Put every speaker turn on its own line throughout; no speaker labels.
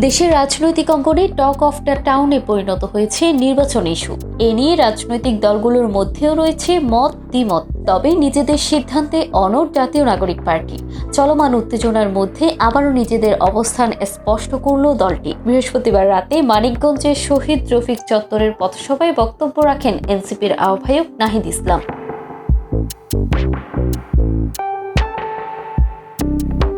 দেশের রাজনৈতিক অঙ্গনে টক অফ দ্য টাউনে পরিণত হয়েছে নির্বাচন ইস্যু। এ নিয়ে রাজনৈতিক দলগুলোর মধ্যেও রয়েছে মত, দ্বিমত। তবে নিজেদের সিদ্ধান্তে অনড় জাতীয় নাগরিক পার্টি। চলমান উত্তেজনার মধ্যে আবারও নিজেদের অবস্থান স্পষ্ট করল দলটি। বৃহস্পতিবার রাতে মানিকগঞ্জের শহীদ রফিক চত্বরের পথসভায় বক্তব্য রাখেন এনসিপির আহ্বায়ক নাহিদ ইসলাম।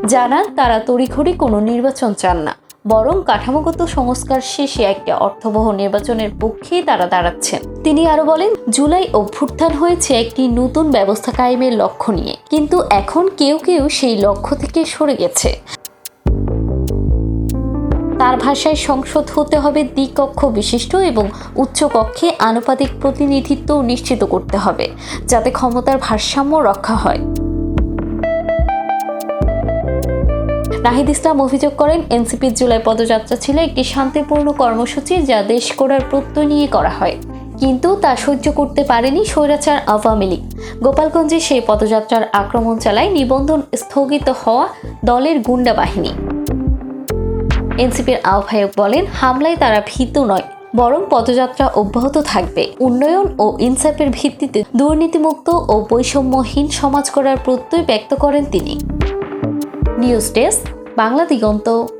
জানান, তারা তড়িঘড়ি কোনো নির্বাচন চান না। বরং কাঠামোগত সংস্কার শেষে একটা অর্থবহ নির্বাচনের পক্ষেই তারা দাঁড়াচ্ছেন। তিনি আরও বলেন, জুলাই অভ্যুত্থান হয়েছে একটি নতুন ব্যবস্থা কায়েমের লক্ষ্য নিয়ে। কিন্তু এখন কেউ কেউ সেই লক্ষ্য থেকে সরে গেছে। তার ভাষায় সংসদ হতে হবে দ্বিকক্ষ বিশিষ্ট এবং উচ্চকক্ষে আনুপাতিক প্রতিনিধিত্ব নিশ্চিত করতে হবে, যাতে ক্ষমতার ভারসাম্য রক্ষা হয়। নাহিদ ইসলাম অভিযোগ করেন, এনসিপির জুলাই পদযাত্রা ছিল একটি শান্তিপূর্ণ কর্মসূচি যা দেশ করার প্রত্যয় নিয়ে করা হয়। কিন্তু তা সহ্য করতে পারেনি স্বৈরাচার আওয়ামী লীগ। গোপালগঞ্জে সেই পদযাত্রার আক্রমণ চালায় নিবন্ধন স্থগিত হওয়া দলের গুন্ডা বাহিনী। এনসিপির আহ্বায়ক বলেন, হামলায় তারা ভীত নয়, বরং পদযাত্রা অব্যাহত থাকবে। উন্নয়ন ও ইনসাফের ভিত্তিতে দুর্নীতিমুক্ত ও বৈষম্যহীন সমাজ করার প্রত্যয় ব্যক্ত করেন তিনি। News desk Bangla Diganta.